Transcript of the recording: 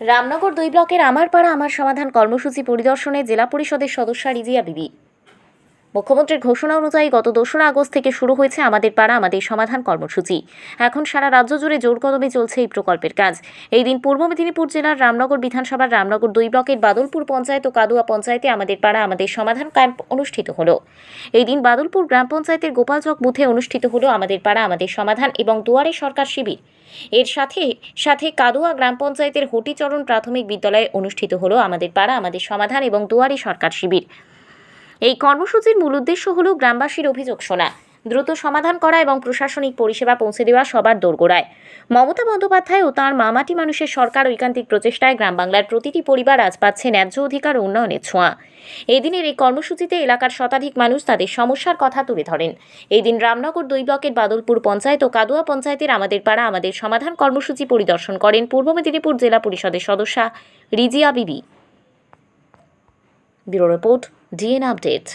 রামনগর দুই ব্লকের আমার পাড়া আমার সমাধান কর্মসূচি পরিদর্শনে জেলা পরিষদের সদস্য রিজিয়া বিবি। মুখ্যমন্ত্রীর ঘোষণা অনুযায়ী গত দোসরা আগস্ট থেকে শুরু হয়েছে আমাদের পাড়া, আমাদের সমাধান কর্মসূচি। এখন সারা রাজ্য জুড়ে জোর কদমে চলছে এই প্রকল্পের কাজ। এই দিন পূর্ব মেদিনীপুর জেলার রামনগর বিধানসভার রামনগর দুই ব্লকের বাদলপুর পঞ্চায়েত ও কাদুয়া পঞ্চায়েতে আমাদের পাড়া, আমাদের সমাধান ক্যাম্প অনুষ্ঠিত হলো। এই দিন বাদলপুর গ্রাম পঞ্চায়েতের গোপালচক বুথে অনুষ্ঠিত হলো আমাদের পাড়া, আমাদের সমাধান এবং দুয়ারে সরকার শিবির। এর সাথে সাথে কাদুয়া গ্রাম পঞ্চায়েতের হটিচরণ প্রাথমিক বিদ্যালয়ে অনুষ্ঠিত হলো আমাদের পাড়া, আমাদের সমাধান এবং দুয়ারে সরকার শিবির। এই কর্মসূচির মূল উদ্দেশ্য হল গ্রামবাসীর অভিযোগ শোনা, দ্রুত সমাধান করা এবং প্রশাসনিক পরিষেবা পৌঁছে দেওয়া সবার দোরগোড়ায়। মমতা বন্দ্যোপাধ্যায় ও তাঁর মামাটি মানুষের সরকার ঐকান্তিক প্রচেষ্টায় গ্রাম বাংলার প্রতিটি পরিবার আজ পাচ্ছে ন্যায্য অধিকার ও উন্নয়নের ছোঁয়া। এদিনের এই কর্মসূচিতে এলাকার শতাধিক মানুষ তাদের সমস্যার কথা তুলে ধরেন। এই দিন রামনগর দুই ব্লকের বাদলপুর পঞ্চায়েত ও কাদুয়া পঞ্চায়েতের আমাদের পাড়া আমাদের সমাধান কর্মসূচি পরিদর্শন করেন পূর্ব মেদিনীপুর জেলা পরিষদের সদস্যা Rizia Bibi. Bureau report DN update.